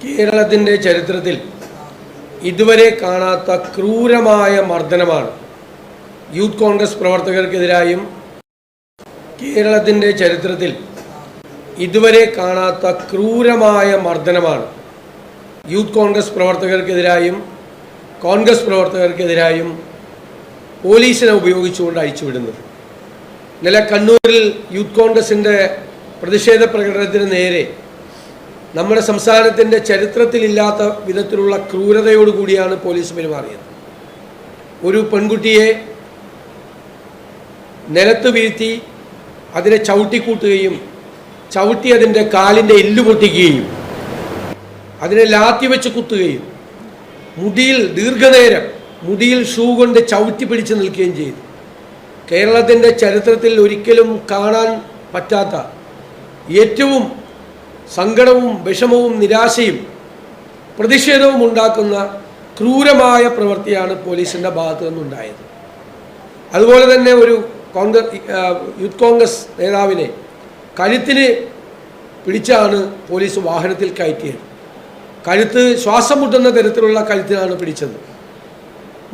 കേരളത്തിന്റെ ചരിത്രത്തിൽ ഇതുവരെ കാണാത്ത ക്രൂരമായ മർദ്ദനമാണ് യൂത്ത് കോൺഗ്രസ് പ്രവർത്തകർക്കെതിരായും കേരളത്തിന്റെ ചരിത്രത്തിൽ ഇതുവരെ കാണാത്ത ക്രൂരമായ മർദ്ദനമാണ് യൂത്ത് കോൺഗ്രസ് പ്രവർത്തകർക്കെതിരായും കോൺഗ്രസ് പ്രവർത്തകർക്കെതിരായും പോലീസിനെ ഉപയോഗിച്ചുകൊണ്ട് അയച്ചുവിടുന്നത് ഇന്നലെ കണ്ണൂരിൽ യൂത്ത് കോൺഗ്രസിന്റെ പ്രതിഷേധ പ്രകടനത്തിന് നേരെ നമ്മുടെ സംസ്ഥാനത്തിന്റെ ചരിത്രത്തിലില്ലാത്ത വിധത്തിലുള്ള ക്രൂരതയോടുകൂടിയാണ് പോലീസ് പെരുമാറിയത്. ഒരു പെൺകുട്ടിയെ നിലത്ത് വീഴ്ത്തി അതിനെ ചവിട്ടിക്കൂട്ടുകയും ചവിട്ടി അതിന്റെ കാലിന്റെ എല്ല് പൊട്ടിക്കുകയും അതിനെ ലാത്തി വെച്ച് കുത്തുകയും മുടിയിൽ ദീർഘനേരം മുടിയിൽ ഷൂ കൊണ്ട് ചവിട്ടി പിടിച്ച് നിൽക്കുകയും ചെയ്തു. കേരളത്തിന്റെ ചരിത്രത്തിൽ ഒരിക്കലും കാണാൻ പറ്റാത്ത ഏറ്റവും സങ്കടവും വിഷമവും നിരാശയും പ്രതിഷേധവും ഉണ്ടാക്കുന്ന ക്രൂരമായ പ്രവൃത്തിയാണ് പോലീസിന്റെ ഭാഗത്തു നിന്നുണ്ടായത്. അതുപോലെ തന്നെ ഒരു കോൺഗ്രസ് യൂത്ത് കോൺഗ്രസ് നേതാവിനെ കഴുത്തിന് പിടിച്ചാണ് പോലീസ് വാഹനത്തിൽ കയറ്റിയത്. കഴുത്ത് ശ്വാസം മുട്ടുന്ന തരത്തിലുള്ള കഴുത്തിനാണ് പിടിച്ചത്.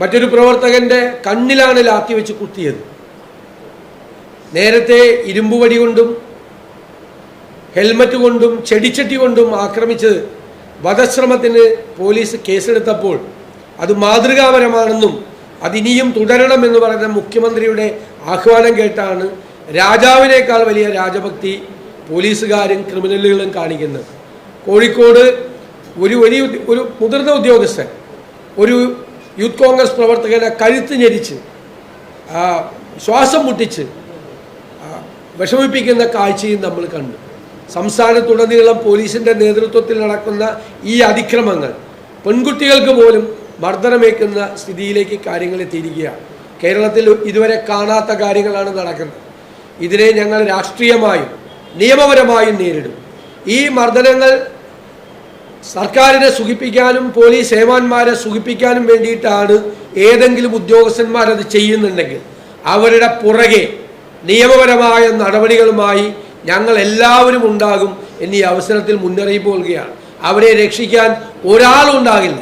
മറ്റൊരു പ്രവർത്തകന്റെ കണ്ണിലാണ് ലാത്തി വെച്ച് കുത്തിയത്. നേരത്തെ ഇരുമ്പുവടി കൊണ്ടും ഹെൽമറ്റ് കൊണ്ടും ചെടിച്ചട്ടി കൊണ്ടും ആക്രമിച്ചത്. വധശ്രമത്തിന് പോലീസ് കേസെടുത്തപ്പോൾ അത് മാതൃകാപരമാണെന്നും അതിനിയും തുടരണമെന്ന് പറയുന്ന മുഖ്യമന്ത്രിയുടെ ആഹ്വാനം കേട്ടാണ് രാജാവിനേക്കാൾ വലിയ രാജഭക്തി പോലീസുകാരും ക്രിമിനലുകളും കാണിക്കുന്നത്. കോഴിക്കോട് ഒരു വലിയ ഒരു മുതിർന്ന ഉദ്യോഗസ്ഥൻ ഒരു യൂത്ത് കോൺഗ്രസ് പ്രവർത്തകനെ കഴുത്ത് ഞെരിച്ച് ശ്വാസം മുട്ടിച്ച് വിഷമിപ്പിക്കുന്ന കാഴ്ചയും നമ്മൾ കണ്ടു. സംസ്ഥാനത്തുടനീളം പോലീസിന്റെ നേതൃത്വത്തിൽ നടക്കുന്ന ഈ അതിക്രമങ്ങൾ പെൺകുട്ടികൾക്ക് പോലും മർദ്ദനമേക്കുന്ന സ്ഥിതിയിലേക്ക് കാര്യങ്ങൾ എത്തിയിരിക്കുകയാണ്. കേരളത്തിൽ ഇതുവരെ കാണാത്ത കാര്യങ്ങളാണ് നടക്കുന്നത്. ഇതിനെ ഞങ്ങൾ രാഷ്ട്രീയമായും നിയമപരമായും നേരിടും. ഈ മർദ്ദനങ്ങൾ സർക്കാരിനെ സുഖിപ്പിക്കാനും പോലീസ് സേവാന്മാരെ സുഖിപ്പിക്കാനും വേണ്ടിയിട്ടാണ് ഏതെങ്കിലും ഉദ്യോഗസ്ഥന്മാരത് ചെയ്യുന്നുണ്ടെങ്കിൽ അവരുടെ പുറകെ നിയമപരമായ നടപടികളുമായി ഞങ്ങൾ എല്ലാവരും ഉണ്ടാകും എന്നീ അവസരത്തിൽ മുന്നറിയിപ്പ് നൽകുകയാണ്. അവരെ രക്ഷിക്കാൻ ഒരാളും ഉണ്ടാകില്ല.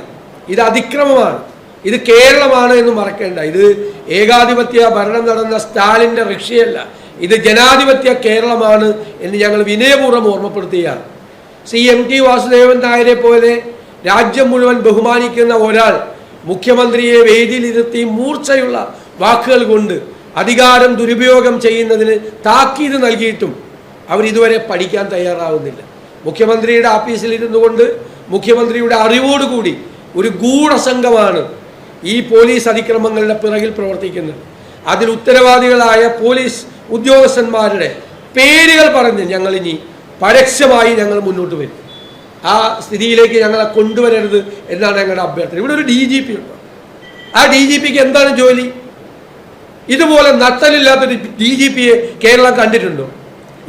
ഇത് അതിക്രമമാണ്. ഇത് കേരളമാണ് എന്ന് മറക്കേണ്ട. ഇത് ഏകാധിപത്യ ഭരണം നടന്ന സ്റ്റാലിന്റെ റഷ്യയല്ല ഇത് ജനാധിപത്യ കേരളമാണ് എന്ന് ഞങ്ങൾ വിനയപൂർവം ഓർമ്മപ്പെടുത്തുകയാണ്. സി എം ടി വാസുദേവൻ നായരെ പോലെ രാജ്യം മുഴുവൻ ബഹുമാനിക്കുന്ന ഒരാൾ മുഖ്യമന്ത്രിയെ വേദിയിലിരുത്തി മൂർച്ചയുള്ള വാക്കുകൾ കൊണ്ട് അധികാരം ദുരുപയോഗം ചെയ്യുന്നതിന് താക്കീത് നൽകിയിട്ടും അവരിതുവരെ പഠിക്കാൻ തയ്യാറാവുന്നില്ല. മുഖ്യമന്ത്രിയുടെ ഓഫീസിൽ ഇരുന്നു കൊണ്ട് മുഖ്യമന്ത്രിയുടെ അറിവോടുകൂടി ഒരു ഗൂഢസംഘമാണ് ഈ പോലീസ് അതിക്രമങ്ങളുടെ പിറകിൽ പ്രവർത്തിക്കുന്നത്. അതിൽ ഉത്തരവാദികളായ പോലീസ് ഉദ്യോഗസ്ഥന്മാരുടെ പേരുകൾ പറഞ്ഞ് ഞങ്ങളിനി പരസ്യമായി ഞങ്ങൾ മുന്നോട്ട് വരും. ആ സ്ഥിതിയിലേക്ക് ഞങ്ങളെ കൊണ്ടുവരരുത് എന്നാണ് ഞങ്ങളുടെ അഭ്യർത്ഥന. ഇവിടെ ഒരു ഡി ജി പി ഉണ്ട്. ആ ഡി ജി പിക്ക് എന്താണ് ജോലി? ഇതുപോലെ നട്ടലില്ലാത്തൊരു ഡി ജി പിയെ കേരളം കണ്ടിട്ടുണ്ടോ?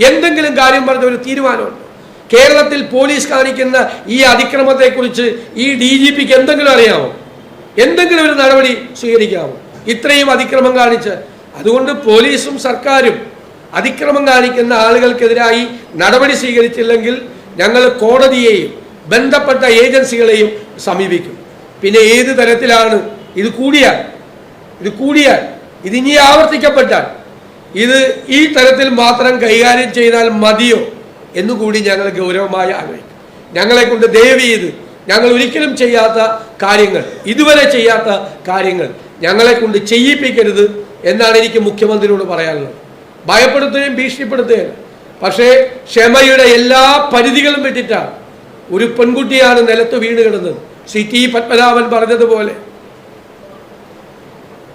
എന്തെങ്കിലും കാര്യം പറഞ്ഞ ഒരു തീരുമാനമുണ്ടോ. കേരളത്തിൽ പോലീസ് കാണിക്കുന്ന ഈ അതിക്രമത്തെക്കുറിച്ച് ഈ ഡി ജി പിക്ക് എന്തെങ്കിലും അറിയാമോ? എന്തെങ്കിലും ഒരു നടപടി സ്വീകരിക്കാമോ? ഇത്രയും അതിക്രമം കാണിച്ച് അതുകൊണ്ട് പോലീസും സർക്കാരും അതിക്രമം കാണിക്കുന്ന ആളുകൾക്കെതിരായി നടപടി സ്വീകരിച്ചില്ലെങ്കിൽ ഞങ്ങൾ കോടതിയെയും ബന്ധപ്പെട്ട ഏജൻസികളെയും സമീപിക്കും. പിന്നെ ഏത് തരത്തിലാണ്? ഇത് കൂടിയാൽ ഇത് കൂടിയാൽ ഇതിനി ആവർത്തിക്കപ്പെട്ടാൽ ഇത് ഈ തരത്തിൽ മാത്രം കൈകാര്യം ചെയ്താൽ മതിയോ എന്നുകൂടി ഞങ്ങൾ ഗൗരവമായി ആഗ്രഹിക്കും ഞങ്ങളെ കൊണ്ട് ദയവ് ചെയ്ത് ഞങ്ങൾ ഒരിക്കലും ചെയ്യാത്ത കാര്യങ്ങൾ ഇതുവരെ ചെയ്യാത്ത കാര്യങ്ങൾ ഞങ്ങളെ കൊണ്ട് ചെയ്യിപ്പിക്കരുത് എന്നാണ് എനിക്ക് മുഖ്യമന്ത്രിയോട് പറയാനുള്ളത്. ഭയപ്പെടുത്തുകയും ഭീഷണിപ്പെടുത്തുകയും. പക്ഷേ ക്ഷമയുടെ എല്ലാ പരിധികളും വിട്ടിട്ടാണ് ഒരു പെൺകുട്ടിയാണ് നിലത്ത് വീണ് കിടന്നത്. ശ്രീ ടി പത്മനാഭൻ പറഞ്ഞതുപോലെ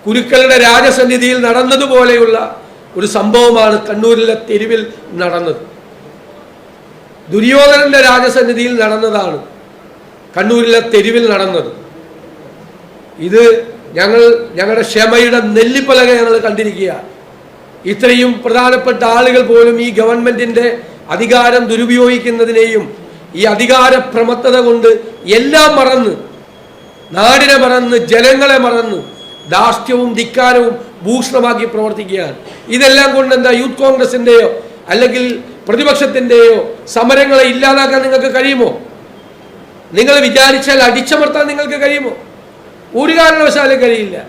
കുരുക്കളുടെ രാജസന്നിധിയിൽ നടന്നതുപോലെയുള്ള ഒരു സംഭവമാണ് കണ്ണൂരിലെ തെരുവിൽ നടന്നത്. ദുര്യോധനന്റെ രാജസന്നിധിയിൽ നടന്നതാണ് കണ്ണൂരിലെ തെരുവിൽ നടന്നത്. ഇത് ഞങ്ങൾ ഞങ്ങളുടെ ക്ഷമയുടെ നെല്ലിപ്പലക ഞങ്ങൾ കണ്ടിരിക്കുക. ഇത്രയും പ്രധാനപ്പെട്ട ആളുകൾ പോലും ഈ ഗവൺമെന്റിന്റെ അധികാരം ദുരുപയോഗിക്കുന്നതിനെയും ഈ അധികാര പ്രമത്തത കൊണ്ട് എല്ലാം മറന്ന് നാടിനെ മറന്ന് ജനങ്ങളെ മറന്ന് ധാർഷ്ട്യവും ധിക്കാരവും ഭൂഷണമാക്കി പ്രവർത്തിക്കുകയാണ്. ഇതെല്ലാം കൊണ്ട് എന്താ യൂത്ത് കോൺഗ്രസിന്റെയോ അല്ലെങ്കിൽ പ്രതിപക്ഷത്തിന്റെയോ സമരങ്ങളെ ഇല്ലാതാക്കാൻ നിങ്ങൾക്ക് കഴിയുമോ? നിങ്ങൾ വിചാരിച്ചാൽ അടിച്ചമർത്താൻ നിങ്ങൾക്ക് കഴിയുമോ? ഒരു കാരണവശാലും കഴിയില്ല.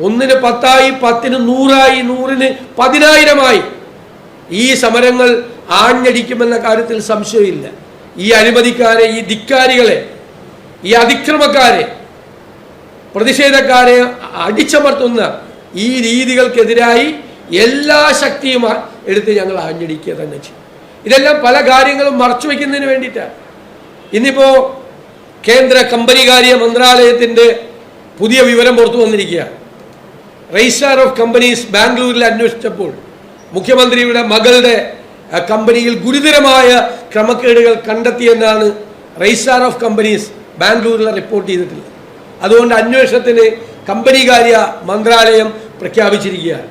ഒന്നിന് പത്തായി പത്തിന് നൂറായി നൂറിന് പതിനായിരമായി ഈ സമരങ്ങൾ ആഞ്ഞടിക്കുമെന്ന കാര്യത്തിൽ സംശയമില്ല. ഈ അഴിമതിക്കാരെ ഈ ധിക്കാരികളെ ഈ അതിക്രമക്കാരെ പ്രതിഷേധക്കാരെ അടിച്ചമർത്തുന്ന ഈ രീതികൾക്കെതിരായി എല്ലാ ശക്തിയും എടുത്ത് ഞങ്ങൾ ആഞ്ഞടിക്കുക തന്നെ ചെയ്യും. ഇതെല്ലാം പല കാര്യങ്ങളും മറച്ചു വയ്ക്കുന്നതിന് വേണ്ടിയിട്ടാണ് ഇന്നിപ്പോ കേന്ദ്ര കമ്പനികാര്യ മന്ത്രാലയത്തിന്റെ പുതിയ വിവരം പുറത്തു വന്നിരിക്കുകയാണ്. രജിസ്ട്രാർ ഓഫ് കമ്പനീസ് ബാംഗ്ലൂരിൽ അന്വേഷിച്ചപ്പോൾ മുഖ്യമന്ത്രിയുടെ മകളുടെ കമ്പനിയിൽ ഗുരുതരമായ ക്രമക്കേടുകൾ കണ്ടെത്തിയെന്നാണ് രജിസ്ട്രാർ ഓഫ് കമ്പനീസ് ബാംഗ്ലൂരിൽ റിപ്പോർട്ട് ചെയ്തിട്ടുള്ളത്. അതുകൊണ്ട് അന്വേഷണത്തിന് കമ്പനികാര്യ മന്ത്രാലയം പ്രഖ്യാപിച്ചിരിക്കുകയാണ്.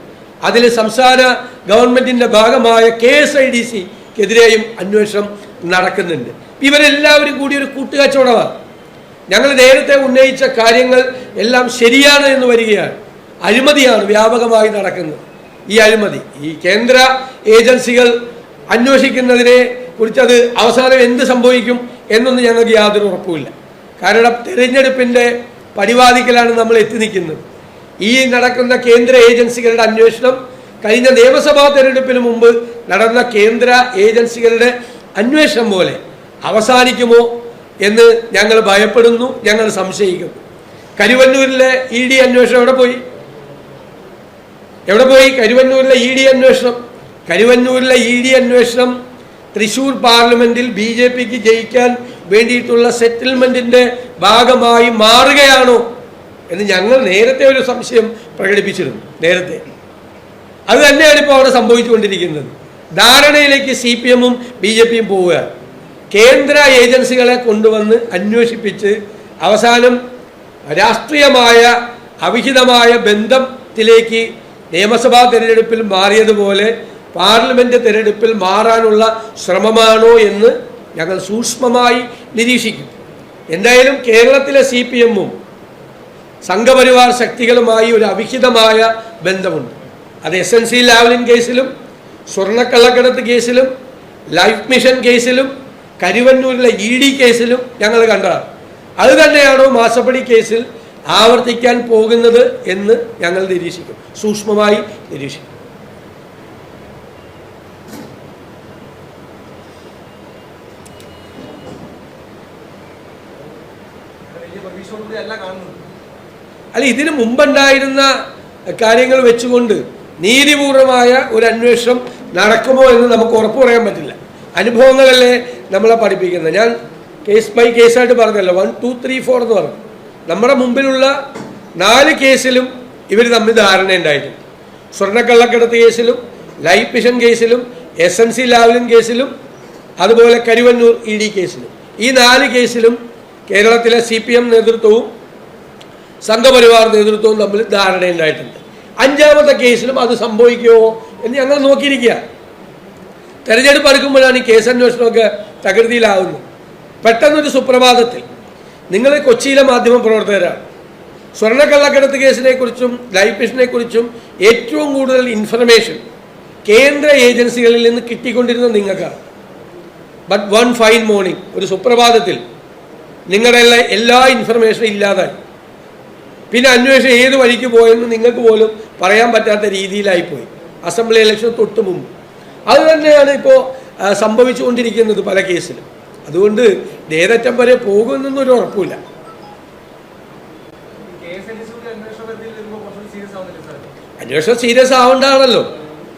അതിൽ സംസ്ഥാന ഗവൺമെന്റിന്റെ ഭാഗമായ കെ എസ് ഐ ഡി സിക്കെതിരെയും അന്വേഷണം നടക്കുന്നുണ്ട്. ഇവരെല്ലാവരും കൂടി ഒരു കൂട്ടുകച്ചവടമാണ്. ഞങ്ങൾ നേരത്തെ ഉന്നയിച്ച കാര്യങ്ങൾ എല്ലാം ശരിയാണ് എന്ന് വരികയാണ്. അഴിമതിയാണ് വ്യാപകമായി നടക്കുന്നത്. ഈ അഴിമതി ഈ കേന്ദ്ര ഏജൻസികൾ അന്വേഷിക്കുന്നതിനെ കുറിച്ച് അത് അവസാനം എന്ത് സംഭവിക്കും എന്നൊന്നും ഞങ്ങൾക്ക് യാതൊരു ഉറപ്പുമില്ല. കാരണം തിരഞ്ഞെടുപ്പിന്റെ പരിപാടിക്കലാണ് നമ്മൾ എത്തി നിൽക്കുന്നത്. ഈ നടക്കുന്ന കേന്ദ്ര ഏജൻസികളുടെ അന്വേഷണം കഴിഞ്ഞ നിയമസഭാ തെരഞ്ഞെടുപ്പിന് മുമ്പ് നടന്ന കേന്ദ്ര ഏജൻസികളുടെ അന്വേഷണം പോലെ അവസാനിക്കുമോ എന്ന് ഞങ്ങൾ ഭയപ്പെടുന്നു ഞങ്ങൾ സംശയിക്കുന്നു. കരുവന്നൂരിലെ ഇ ഡി അന്വേഷണം എവിടെ പോയി? എവിടെ പോയി? കരുവന്നൂരിലെ ഇ ഡി അന്വേഷണം. കരുവന്നൂരിലെ ഇ ഡി അന്വേഷണം തൃശൂർ പാർലമെന്റിൽ ബി ജെ പിക്ക് ജയിക്കാൻ വേണ്ടിയിട്ടുള്ള സെറ്റിൽമെന്റിന്റെ ഭാഗമായി മാറുകയാണോ? എന്ന് ഞങ്ങൾ നേരത്തെ ഒരു സംശയം പ്രകടിപ്പിച്ചിരുന്നു നേരത്തെ. അത് തന്നെയാണ് ഇപ്പോൾ അവിടെ സംഭവിച്ചുകൊണ്ടിരിക്കുന്നത്. ധാരണയിലേക്ക് സി പി എമ്മും ബി ജെ പിയും പോവുക. കേന്ദ്ര ഏജൻസികളെ കൊണ്ടുവന്ന് അന്വേഷിപ്പിച്ച് അവസാനം രാഷ്ട്രീയമായ അവിഹിതമായ ബന്ധത്തിലേക്ക് നിയമസഭാ തിരഞ്ഞെടുപ്പിൽ മാറിയതുപോലെ പാർലമെന്റ് തിരഞ്ഞെടുപ്പിൽ മാറാനുള്ള ശ്രമമാണോ എന്ന് ഞങ്ങൾ സൂക്ഷ്മമായി നിരീക്ഷിക്കും. എന്തായാലും കേരളത്തിലെ സി പി എമ്മും സംഘപരിവാർ ശക്തികളുമായി ഒരു അവിഹിതമായ ബന്ധമുണ്ട്. അത് എസ് എൻ സി ലാവലിൻ കേസിലും സ്വർണക്കള്ളക്കടത്ത് കേസിലും ലൈഫ് മിഷൻ കേസിലും കരുവന്നൂരിലെ ഇ ഡി കേസിലും ഞങ്ങൾ കണ്ടതാണ്. അത് തന്നെയാണോ മാസപ്പടി കേസിൽ ആവർത്തിക്കാൻ പോകുന്നത് എന്ന് ഞങ്ങൾ നിരീക്ഷിക്കും. സൂക്ഷ്മമായി നിരീക്ഷിക്കും വലിയ പ്രതീക്ഷയോടുകൂടി അല്ല കാണുന്നത് അല്ല ഇതിന് മുമ്പുണ്ടായിരുന്ന കാര്യങ്ങൾ വെച്ചുകൊണ്ട് നീതിപൂർവമായ ഒരു അന്വേഷണം നടക്കുമോ എന്ന് നമുക്ക് ഉറപ്പ് പറയാൻ പറ്റില്ല. അനുഭവങ്ങളല്ലേ നമ്മളെ പഠിപ്പിക്കുന്നത്. ഞാൻ കേസ് ബൈ കേസായിട്ട് പറഞ്ഞല്ലോ. വൺ ടു ത്രീ ഫോർ എന്ന് പറഞ്ഞു. നമ്മുടെ മുമ്പിലുള്ള നാല് കേസിലും ഇവർ തമ്മിൽ ധാരണ ഉണ്ടായിട്ടുണ്ട്. സ്വർണക്കള്ളക്കടത്ത് കേസിലും ലൈഫ് മിഷൻ കേസിലും എസ് എൻ സി ലാവലിൻ കേസിലും അതുപോലെ കരുവന്നൂർ ഇ ഡി കേസിലും. ഈ നാല് കേസിലും കേരളത്തിലെ സി പി എം നേതൃത്വവും സംഘപരിവാർ നേതൃത്വവും തമ്മിൽ ധാരണയുണ്ടായിട്ടുണ്ട്. അഞ്ചാമത്തെ കേസിലും അത് സംഭവിക്കുമോ എന്ന് ഞങ്ങൾ നോക്കിയിരിക്കുക. തെരഞ്ഞെടുപ്പ് അടുക്കുമ്പോഴാണ് ഈ കേസ് അന്വേഷണമൊക്കെ തകൃതിയിലാവുന്നത്. പെട്ടെന്നൊരു സുപ്രഭാതത്തിൽ നിങ്ങൾ കൊച്ചിയിലെ മാധ്യമ പ്രവർത്തകരാണ്. സ്വർണക്കള്ളക്കടത്ത് കേസിനെ കുറിച്ചും ലൈഫ് മിഷനെ കുറിച്ചും ഏറ്റവും കൂടുതൽ ഇൻഫർമേഷൻ കേന്ദ്ര ഏജൻസികളിൽ നിന്ന് കിട്ടിക്കൊണ്ടിരുന്ന നിങ്ങൾക്കാണ്. ബട്ട് വൺ ഫൈൻ മോർണിംഗ് ഒരു സുപ്രഭാതത്തിൽ നിങ്ങളുടെ എല്ലാ ഇൻഫർമേഷനും ഇല്ലാതായി. പിന്നെ അന്വേഷണം ഏത് വഴിക്ക് പോയെന്ന് നിങ്ങൾക്ക് പോലും പറയാൻ പറ്റാത്ത രീതിയിലായിപ്പോയി. അസംബ്ലി ഇലക്ഷൻ തൊട്ട് മുമ്പ്. അത് തന്നെയാണ് ഇപ്പോൾ സംഭവിച്ചുകൊണ്ടിരിക്കുന്നത് പല കേസിലും. അതുകൊണ്ട് നേരറ്റം വരെ പോകുമെന്നൊന്നും ഒരു ഉറപ്പില്ല അന്വേഷണ serious ആവേണ്ടതാണല്ലോ.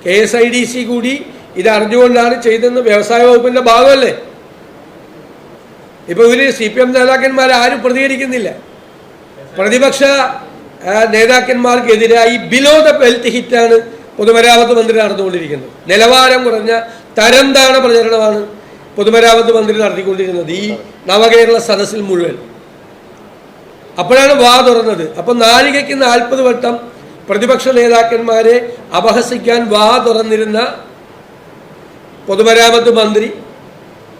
K S I D C കൂടി ഇത് അറിഞ്ഞുകൊണ്ടാണ് ചെയ്തെന്ന് വ്യവസായ വകുപ്പിന്റെ ഭാഗമല്ലേ? ഇപ്പൊ ഇവർ സി പി എം നേതാക്കന്മാർ ആരും പ്രതികരിക്കുന്നില്ല. പ്രതിപക്ഷ നേതാക്കന്മാർക്കെതിരായി ബിലോ ദ ബെൽറ്റ് ഹിറ്റാണ് പൊതുമരാമത്ത് മന്ത്രി നടന്നുകൊണ്ടിരിക്കുന്നത്. നിലവാരം കുറഞ്ഞ തരം താണ പ്രചരണമാണ് പൊതുമരാമത്ത് മന്ത്രി നടത്തിക്കൊണ്ടിരുന്നത് ഈ നവകേരള സദസ്സിൽ മുഴുവൻ. അപ്പോഴാണ് വാ തുറന്നത്. അപ്പം നാഴികയ്ക്ക് നാൽപ്പത് വട്ടം പ്രതിപക്ഷ നേതാക്കന്മാരെ അപഹസിക്കാൻ വാ തുറന്നിരുന്ന പൊതുമരാമത്ത് മന്ത്രി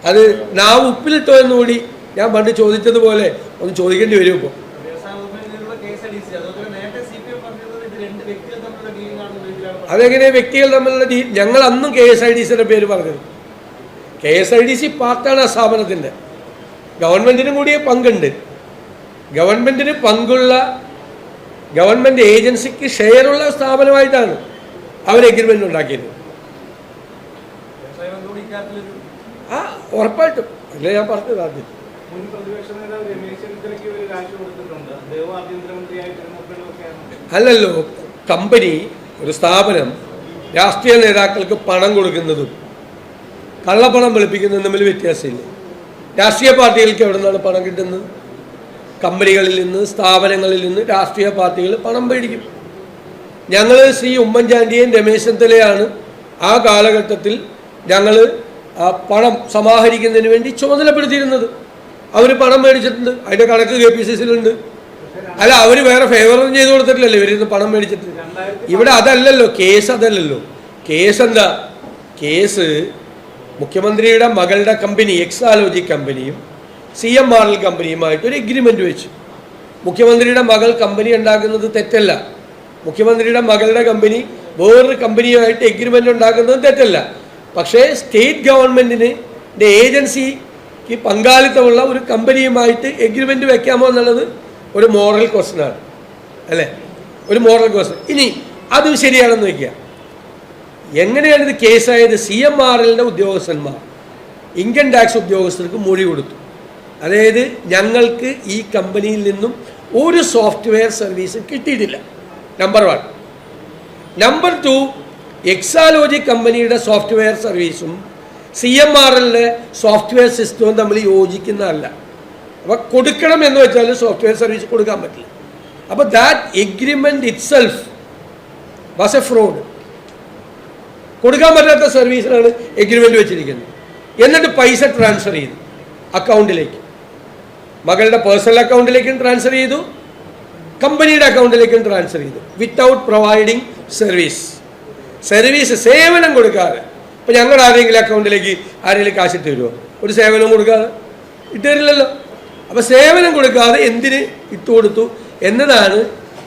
അത് നാവ് ഉപ്പിലിട്ടോ എന്നുകൂടി ഞാൻ പണ്ട് ചോദിച്ചതുപോലെ ഒന്ന് ചോദിക്കേണ്ടി വരും ഇപ്പോൾ വ്യവസായ വകുപ്പിൽ നിന്നുള്ള K S N D C അതുപോലെ നേരത്തെ സി പി എം പറഞ്ഞിരുന്നത് ഇത് രണ്ട് വ്യക്തികൾ തമ്മിലുള്ള ഡീലിംഗാണെന്ന രീതിയിലാണ് പറഞ്ഞത്. അതെങ്ങനെ വ്യക്തികൾ തമ്മിലുള്ള ഞങ്ങൾ അന്നും കെ എസ് ഐ ഡി സിയുടെ പേര് പറഞ്ഞത് K S I D C പാർട്ടാണ് ആ സ്ഥാപനത്തിന്റെ. ഗവൺമെന്റിനും കൂടി പങ്കുണ്ട്. ഗവൺമെന്റിന് പങ്കുള്ള ഗവൺമെന്റ് ഏജൻസിക്ക് ഷെയറുള്ള സ്ഥാപനമായിട്ടാണ് അവർ എഗ്രിമെന്റ് ഉണ്ടാക്കിയത്. ആ ഉറപ്പായിട്ടും. അല്ലേ ഞാൻ പറഞ്ഞത് ആദ്യം. അല്ലല്ലോ കമ്പനി ഒരു സ്ഥാപനം രാഷ്ട്രീയ നേതാക്കൾക്ക് പണം കൊടുക്കുന്നതും കള്ളപ്പണം വെളുപ്പിക്കുന്നതും തമ്മിൽ വ്യത്യാസമില്ല. രാഷ്ട്രീയ പാർട്ടികൾക്ക് എവിടെ നിന്നാണ് പണം കിട്ടുന്നത്? കമ്പനികളിൽ നിന്ന് സ്ഥാപനങ്ങളിൽ നിന്ന് രാഷ്ട്രീയ പാർട്ടികൾ പണം മേടിക്കും. ഞങ്ങൾ ശ്രീ ഉമ്മൻചാണ്ടിയും രമേശ് ചെന്നിത്തലയാണ് ആ കാലഘട്ടത്തിൽ ഞങ്ങൾ പണം സമാഹരിക്കുന്നതിന് വേണ്ടി ചുമതലപ്പെടുത്തിയിരുന്നത്. അവർ പണം മേടിച്ചിട്ടുണ്ട്. അതിന്റെ കണക്ക് കെ പി സി സിയിലുണ്ട്. അല്ല അവർ വേറെ ഫേവറും ചെയ്ത് കൊടുത്തിട്ടില്ലല്ലോ. ഇവരിന്ന് പണം മേടിച്ചിട്ട്. ഇവിടെ അതല്ലല്ലോ കേസ് അതല്ലല്ലോ. കേസ് എന്താ? കേസ് മുഖ്യമന്ത്രിയുടെ മകളുടെ കമ്പനി എക്സാലോജി കമ്പനിയും സി എം ആർ എൽ കമ്പനിയുമായിട്ട് ഒരു എഗ്രിമെന്റ് വെച്ചു. മുഖ്യമന്ത്രിയുടെ മകൾ കമ്പനി ഉണ്ടാക്കുന്നത് തെറ്റല്ല. മുഖ്യമന്ത്രിയുടെ മകളുടെ കമ്പനി വേറൊരു കമ്പനിയുമായിട്ട് എഗ്രിമെന്റ് ഉണ്ടാക്കുന്നത് തെറ്റല്ല. പക്ഷേ സ്റ്റേറ്റ് ഗവൺമെന്റിന് ഏജൻസിക്ക് പങ്കാളിത്തമുള്ള ഒരു കമ്പനിയുമായിട്ട് എഗ്രിമെന്റ് വെക്കാമോ എന്നുള്ളത് ഒരു മോറൽ ക്വസ്റ്റനാണ് അല്ലേ? ഒരു മോറൽ ക്വസ്റ്റൻ ഇനി അത് ശരിയാണെന്ന് വയ്ക്കുക എങ്ങനെയാണ് ഇത് കേസായത് സി എം ആർ എല്ലിന്റെ ഉദ്യോഗസ്ഥന്മാർ. ഇൻകം ടാക്സ് ഉദ്യോഗസ്ഥർക്ക് മൊഴി കൊടുത്തു. അതായത് ഞങ്ങൾക്ക് ഈ കമ്പനിയിൽ നിന്നും ഒരു സോഫ്റ്റ്വെയർ സർവീസ് കിട്ടിയിട്ടില്ല. Number one number two Exalogic കമ്പനിയുടെ സോഫ്റ്റ്വെയർ സർവീസും സി എം ആർ എല്ലിന്റെ സോഫ്റ്റ്വെയർ സിസ്റ്റവും തമ്മിൽ യോജിക്കുന്നതല്ല. അപ്പോൾ കൊടുക്കണം എന്ന് വെച്ചാൽ സോഫ്റ്റ്വെയർ സർവീസ് കൊടുക്കാൻ പറ്റില്ല. അപ്പോൾ that agreement itself was a fraud കൊടുക്കാൻ പറ്റാത്ത സർവീസിനാണ് എഗ്രിമെന്റ് വെച്ചിരിക്കുന്നത്. എന്നിട്ട് പൈസ ട്രാൻസ്ഫർ ചെയ്തു അക്കൗണ്ടിലേക്ക്. മകളുടെ പേഴ്സണൽ അക്കൗണ്ടിലേക്കും ട്രാൻസ്ഫർ ചെയ്തു. കമ്പനിയുടെ അക്കൗണ്ടിലേക്കും ട്രാൻസ്ഫർ ചെയ്തു. വിത്തൗട്ട് പ്രൊവൈഡിങ് സർവീസ് സർവീസ് സേവനം കൊടുക്കാതെ. ഇപ്പം ഞങ്ങളുടെ ആരെങ്കിലും അക്കൗണ്ടിലേക്ക് ആരെങ്കിലും കാശിട്ട് തരുമോ ഒരു സേവനം കൊടുക്കാതെ. ഇട്ട് തരില്ലല്ലോ. അപ്പോൾ സേവനം കൊടുക്കാതെ എന്തിന് ഇട്ട് കൊടുത്തു എന്നതാണ്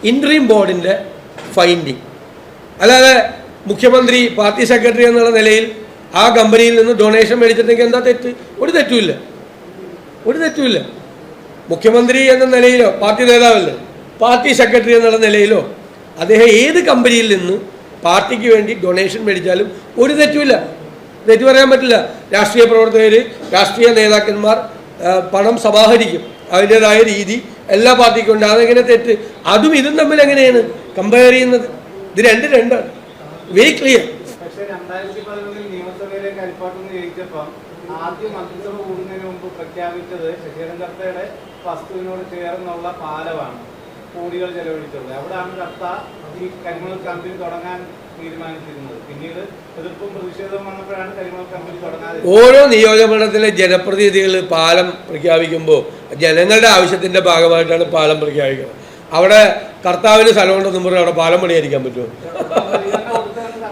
ഇൻട്രീം ബോർഡിന്റെ ഫൈൻഡിങ് അല്ലാതെ മുഖ്യമന്ത്രി പാർട്ടി സെക്രട്ടറി എന്നുള്ള നിലയിൽ ആ കമ്പനിയിൽ നിന്ന് ഡൊണേഷൻ മേടിച്ചിട്ടുണ്ടെങ്കിൽ എന്താ തെറ്റ്? ഒരു തെറ്റുമില്ല. ഒരു തെറ്റുമില്ല. മുഖ്യമന്ത്രി എന്ന നിലയിലോ പാർട്ടി നേതാവല്ലേ? പാർട്ടി സെക്രട്ടറി എന്നുള്ള നിലയിലോ അദ്ദേഹം ഏത് കമ്പനിയിൽ നിന്ന് പാർട്ടിക്ക് വേണ്ടി ഡൊണേഷൻ മേടിച്ചാലും ഒരു തെറ്റുമില്ല. തെറ്റ് പറയാൻ പറ്റില്ല. രാഷ്ട്രീയ പ്രവർത്തകർ രാഷ്ട്രീയ നേതാക്കന്മാർ പണം സമാഹരിക്കും. അതിന്റെതായ രീതി എല്ലാ പാർട്ടിക്കും ഉണ്ട്. അതെങ്ങനെ തെറ്റ്? അതും ഇതും തമ്മിൽ എങ്ങനെയാണ്? കമ്പയർ ചെയ്യുന്നത്. ഇത് രണ്ട് രണ്ടാണ്. വെരി ക്ലിയർ മന്ത്രിസഭ മുമ്പ് ചേർന്നുള്ള പാലമാണ്. ചെലവഴിച്ചത്. തുടങ്ങാൻ തീരുമാനിച്ചിരുന്നത്. പിന്നീട് എതിർപ്പും വന്നപ്പോഴാണ് ഓരോ നിയോജകമണ്ഡലത്തിലെ ജനപ്രതിനിധികൾ പാലം പ്രഖ്യാപിക്കുമ്പോൾ ജനങ്ങളുടെ ആവശ്യത്തിന്റെ ഭാഗമായിട്ടാണ് പാലം പ്രഖ്യാപിക്കുന്നത്. അവിടെ കർത്താവിന് സ്ഥലമുണ്ടെന്നും പറഞ്ഞാൽ അവിടെ പാലം പണിയായിരിക്കാൻ പറ്റുമോ?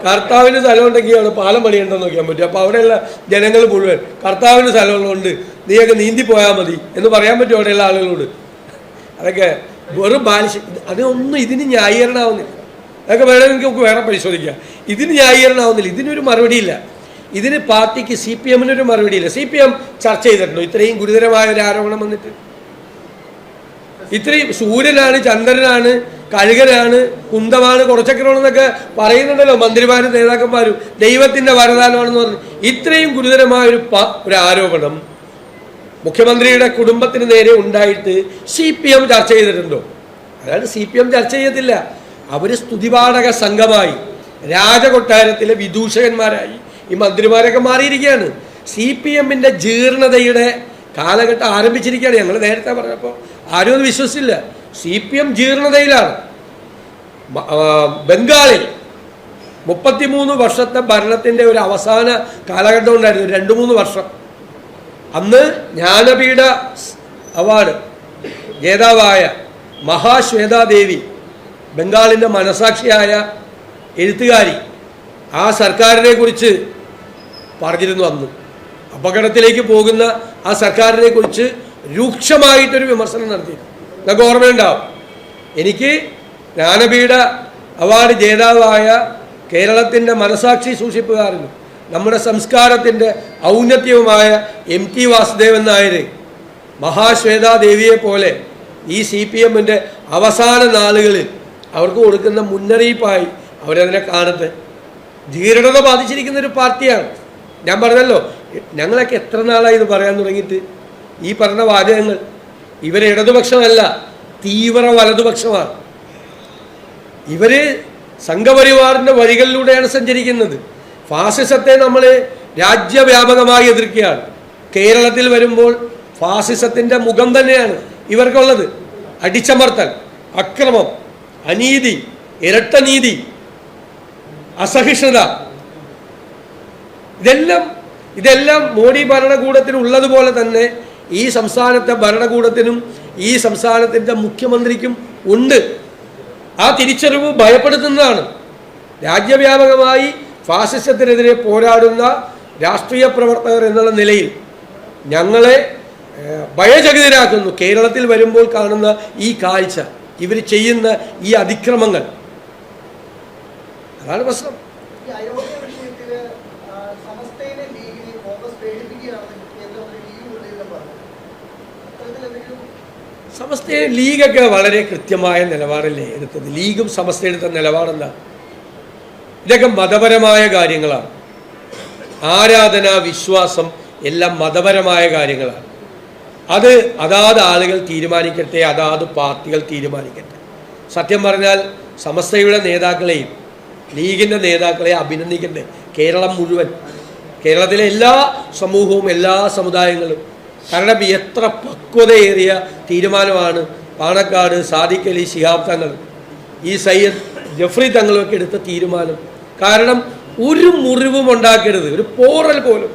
കർത്താവിന് സ്ഥലമുണ്ടെങ്കിൽ അവിടെ പാലം പണിയുണ്ടെന്ന് നോക്കാൻ പറ്റും. അപ്പോൾ അവിടെയുള്ള ജനങ്ങൾ മുഴുവൻ കർത്താവിന് സ്ഥലമുള്ളതുകൊണ്ട് നീയൊക്കെ നീന്തി പോയാൽ മതി എന്ന് പറയാൻ പറ്റും അവിടെയുള്ള ആളുകളോട്. അതൊക്കെ വെറും ബാലിശ അതൊന്നും ഇതിന് ന്യായീകരണമാവുന്നില്ല. അതൊക്കെ വേണമെങ്കിൽ നമുക്ക് വേറെ പരിശോധിക്കാം. ഇതിന് ന്യായീകരണമാവുന്നില്ല. ഇതിനൊരു മറുപടിയില്ല. ഇതിന് പാർട്ടിക്ക് സി പി എമ്മിനൊരു മറുപടിയില്ല. സി പി എം ചർച്ച ചെയ്തിട്ടുണ്ടോ. ഇത്രയും ഗുരുതരമായ ഒരു ആരോപണം വന്നിട്ട്. ഇത്രയും സൂര്യനാണ് ചന്ദ്രനാണ് കഴുകനാണ് കുന്തമാണ് കുറച്ചക്കരമാണെന്നൊക്കെ പറയുന്നുണ്ടല്ലോ മന്ത്രിമാരും നേതാക്കന്മാരും. ദൈവത്തിന്റെ വരദാനമാണെന്ന് പറഞ്ഞു. ഇത്രയും ഗുരുതരമായ ഒരു ഒരു ആരോപണം മുഖ്യമന്ത്രിയുടെ കുടുംബത്തിന് നേരെ ഉണ്ടായിട്ട് സി പി എം ചർച്ച ചെയ്തിട്ടുണ്ടോ? അതായത് സി പി എം ചർച്ച ചെയ്യത്തില്ല. അവർ സ്തുതിപാഠക സംഘമായി രാജകൊട്ടാരത്തിലെ വിദൂഷകന്മാരായി. ഈ മന്ത്രിമാരൊക്കെ മാറിയിരിക്കുകയാണ്. സി പി എമ്മിന്റെ ജീർണതയുടെ കാലഘട്ടം ആരംഭിച്ചിരിക്കുകയാണ്. ഞങ്ങൾ നേരത്തെ പറഞ്ഞപ്പോൾ ആരും അത് വിശ്വസിച്ചില്ല. സി പി എം ജീർണതയിലാണ്. ബംഗാളിൽ മുപ്പത്തിമൂന്ന് വർഷത്തെ ഭരണത്തിന്റെ ഒരു അവസാന കാലഘട്ടം ഉണ്ടായിരുന്നു. രണ്ട് മൂന്ന് വർഷം. അന്ന് ജ്ഞാനപീഠ അവാർഡ് ജേതാവായ മഹാശ്വേതാദേവി ബംഗാളിന്റെ മനസാക്ഷിയായ എഴുത്തുകാരി ആ സർക്കാരിനെ കുറിച്ച് പറഞ്ഞിരുന്നു അന്ന്. അപകടത്തിലേക്ക് പോകുന്ന ആ സർക്കാരിനെ കുറിച്ച് രൂക്ഷമായിട്ടൊരു വിമർശനം നടത്തി നമുക്ക് ഓർമ്മയുണ്ടാവും. എനിക്ക് ജ്ഞാനപീഠ അവാർഡ് ജേതാവായ കേരളത്തിന്റെ മനസാക്ഷി സൂക്ഷിപ്പുകാരനും നമ്മുടെ സംസ്കാരത്തിന്റെ ഔന്നത്യവുമായ എം ടി വാസുദേവൻ നായർ മഹാശ്വേതാദേവിയെ പോലെ ഈ സി പി എമ്മിന്റെ അവസാന നാളുകളിൽ അവർക്ക് കൊടുക്കുന്ന മുന്നറിയിപ്പായി അവരതിനെ കാണട്ടെ. ധീരത ബാധിച്ചിരിക്കുന്ന ഒരു പാർട്ടിയാണ്. ഞാൻ പറഞ്ഞല്ലോ ഞങ്ങളൊക്കെ എത്ര നാളായി ഇത് പറയാൻ തുടങ്ങിയിട്ട്? ഈ പറഞ്ഞ വാചകങ്ങൾ ഇവരെ ഇടതുപക്ഷമല്ല തീവ്ര വലതുപക്ഷമാണ്. ഇവർ സംഘപരിവാറിന്റെ വഴികളിലൂടെയാണ് സഞ്ചരിക്കുന്നത്. ഫാസിസത്തെ നമ്മൾ രാജ്യവ്യാപകമായി എതിർക്കുകയാണ്. കേരളത്തിൽ വരുമ്പോൾ ഫാസിസത്തിന്റെ മുഖം തന്നെയാണ് ഇവർക്കുള്ളത്. അടിച്ചമർത്തൽ അക്രമം. അനീതി ഇരട്ട നീതി അസഹിഷ്ണുത. ഇതെല്ലാം ഇതെല്ലാം മോഡി ഭരണകൂടത്തിന് ഉള്ളതുപോലെ തന്നെ ഈ സംസ്ഥാനത്തെ ഭരണകൂടത്തിനും ഈ സംസ്ഥാനത്തിന്റെ മുഖ്യമന്ത്രിക്കും ഉണ്ട്. ആ തിരിച്ചറിവ് ഭയപ്പെടുത്തുന്നതാണ്. രാജ്യവ്യാപകമായി ഫാസിസത്തിനെതിരെ പോരാടുന്ന രാഷ്ട്രീയ പ്രവർത്തകർ എന്നുള്ള നിലയിൽ ഞങ്ങളെ ഭയചകിതരാക്കുന്നു. കേരളത്തിൽ വരുമ്പോൾ കാണുന്ന ഈ കാഴ്ച. ഇവർ ചെയ്യുന്ന ഈ അതിക്രമങ്ങൾ. അതാണ് പ്രശ്നം. സമസ്ത ലീഗൊക്കെ വളരെ കൃത്യമായ നിലപാടല്ലേ എടുത്തത്? ലീഗും സമസ്ത എടുത്ത നിലപാടെന്താ? ഇതൊക്കെ മതപരമായ കാര്യങ്ങളാണ്. ആരാധന വിശ്വാസം എല്ലാം മതപരമായ കാര്യങ്ങളാണ്. അത് അതാത് ആളുകൾ തീരുമാനിക്കട്ടെ അതാത് പാർട്ടികൾ തീരുമാനിക്കട്ടെ. സത്യം പറഞ്ഞാൽ സമസ്തയുടെ നേതാക്കളെയും ലീഗിന്റെ നേതാക്കളെ അഭിനന്ദിക്കട്ടെ. കേരളം മുഴുവൻ കേരളത്തിലെ എല്ലാ സമൂഹവും എല്ലാ സമുദായങ്ങളും. കാരണം എത്ര പക്വതയേറിയ തീരുമാനമാണ് പാണക്കാട് സാദിഖ് അലി ശിഹാബ് തങ്ങൾ ഈ സയ്യദ് ജഫ്രി തങ്ങളൊക്കെ എടുത്ത തീരുമാനം. കാരണം ഒരു മുറിവും ഉണ്ടാക്കരുത് ഒരു പോറൽ പോലും.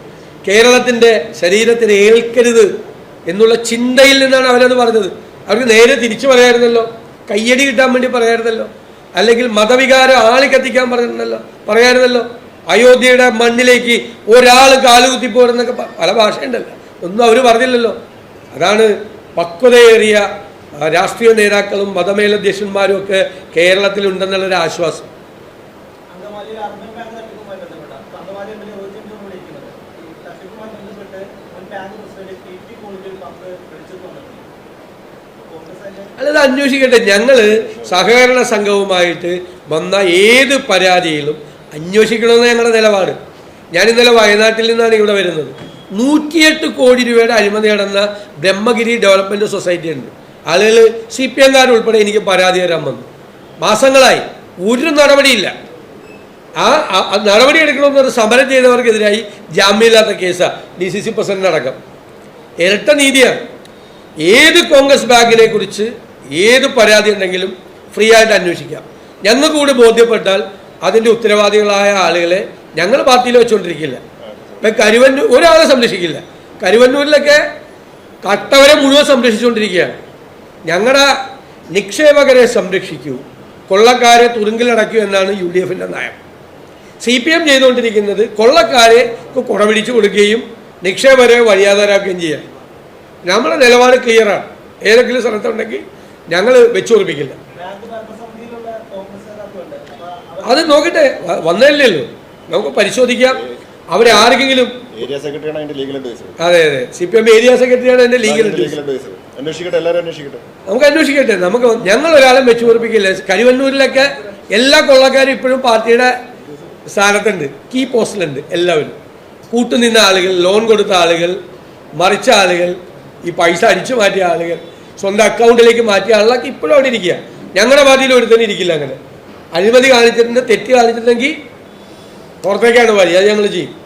കേരളത്തിന്റെ ശരീരത്തിന് ഏൽക്കരുത്. എന്നുള്ള ചിന്തയിൽ നിന്നാണ് അവരത് പറഞ്ഞത്. അവർക്ക് നേരെ തിരിച്ചു പറയായിരുന്നല്ലോ. കയ്യടി കിട്ടാൻ വേണ്ടി പറയായിരുന്നല്ലോ. അല്ലെങ്കിൽ മതവികാരം ആളി കത്തിക്കാൻ പറഞ്ഞിരുന്നല്ലോ പറയായിരുന്നല്ലോ. അയോധ്യയുടെ മണ്ണിലേക്ക് ഒരാൾ കാലുകുത്തി പോരെന്നൊക്കെ പല ഭാഷയുണ്ടല്ലോ. ഒന്നും അവർ പറഞ്ഞില്ലല്ലോ. അതാണ് പക്വതയേറിയ രാഷ്ട്രീയ നേതാക്കളും മതമേലധ്യക്ഷന്മാരും ഒക്കെ കേരളത്തിലുണ്ടെന്നുള്ളൊരു ആശ്വാസം അല്ലത് അന്വേഷിക്കട്ടെ. ഞങ്ങൾ സഹകരണ സംഘവുമായിട്ട് വന്ന ഏത് പരാതിയിലും അന്വേഷിക്കണമെന്ന് ഞങ്ങളുടെ നിലപാട്. ഞാൻ ഇന്നലെ വയനാട്ടിൽ നിന്നാണ് ഇവിടെ വരുന്നത്. നൂറ്റിയെട്ട് കോടി രൂപയുടെ അഴിമതി നടന്ന ബ്രഹ്മഗിരി ഡെവലപ്മെന്റ് സൊസൈറ്റി ഉണ്ട്. ആളുകൾ സി പി എംകാരുൾപ്പെടെ എനിക്ക് പരാതി തരാൻ വന്നു. മാസങ്ങളായി. ഒരു നടപടിയില്ല. ആ നടപടി എടുക്കണമെന്ന് പറഞ്ഞ് സമരം ചെയ്തവർക്കെതിരായി ജാമ്യമില്ലാത്ത കേസാണ് ഡി സി സി പ്രസിഡന്റ് അടക്കം ഇരട്ട നീതിയാണ്. ഏത് കോൺഗ്രസ് ബാങ്കിനെ കുറിച്ച് ഏത് പരാതി ഉണ്ടെങ്കിലും ഫ്രീ ആയിട്ട് അന്വേഷിക്കാം. ഞങ്ങൾക്ക് കൂടി ബോധ്യപ്പെട്ടാൽ അതിന്റെ ഉത്തരവാദികളായ ആളുകളെ ഞങ്ങൾ പാർട്ടിയിൽ വെച്ചുകൊണ്ടിരിക്കില്ല. ഇപ്പം കരുവന്നൂർ ഒരാളെ സംരക്ഷിക്കില്ല. കരുവന്നൂരിലൊക്കെ കട്ടവരെ മുഴുവൻ സംരക്ഷിച്ചുകൊണ്ടിരിക്കുകയാണ്. ഞങ്ങളുടെ നിക്ഷേപകരെ സംരക്ഷിക്കൂ. കൊള്ളക്കാരെ തുറുങ്കിലടക്കൂ എന്നാണ് യു ഡി എഫിന്റെ നയം. സി പി എം ചെയ്തുകൊണ്ടിരിക്കുന്നത് കൊള്ളക്കാരെ കുടപിടിച്ചു കൊടുക്കുകയും നിക്ഷേപരെ വഴിയാതരാക്കുകയും ചെയ്യാം നമ്മുടെ നിലപാട് ക്ലിയറാണ് ഏതെങ്കിലും സ്ഥലത്തുണ്ടെങ്കിൽ ഞങ്ങൾ വെച്ചുറപ്പിക്കില്ല അത് നോക്കട്ടെ വന്നതല്ലല്ലോ നമുക്ക് പരിശോധിക്കാം. അവരെ ആർക്കെങ്കിലും അതെ അതെ. സി പി എം ഏരിയ സെക്രട്ടറിയാണ് എന്റെ ലീഗൽ നമുക്ക് അന്വേഷിക്കട്ടെ. നമുക്ക് ഞങ്ങൾ ഒരാളെ വെച്ച് ഉറപ്പിക്കില്ല. കരുവന്നൂരിലൊക്കെ എല്ലാ കൊള്ളക്കാരും ഇപ്പോഴും പാർട്ടിയുടെ സ്ഥാനത്തുണ്ട്. കീ പോസ്റ്റിലുണ്ട് എല്ലാവരും. കൂട്ടുനിന്ന ആളുകൾ ലോൺ കൊടുത്ത ആളുകൾ മറിച്ച ആളുകൾ ഈ പൈസ അടിച്ചു മാറ്റിയ ആളുകൾ സ്വന്തം അക്കൗണ്ടിലേക്ക് മാറ്റിയ ആളുകളൊക്കെ ഇപ്പോഴും അവിടെ ഇരിക്കുക. ഞങ്ങളുടെ പാർട്ടിയിൽ ഒരുത്തന്നെ ഇരിക്കില്ല അങ്ങനെ. അഴിമതി കാണിച്ചിട്ടുണ്ട് തെറ്റ് കാണിച്ചിട്ടുണ്ടെങ്കിൽ പുറത്തേക്കാണ് വരി അത് ഞങ്ങൾ ചെയ്യും.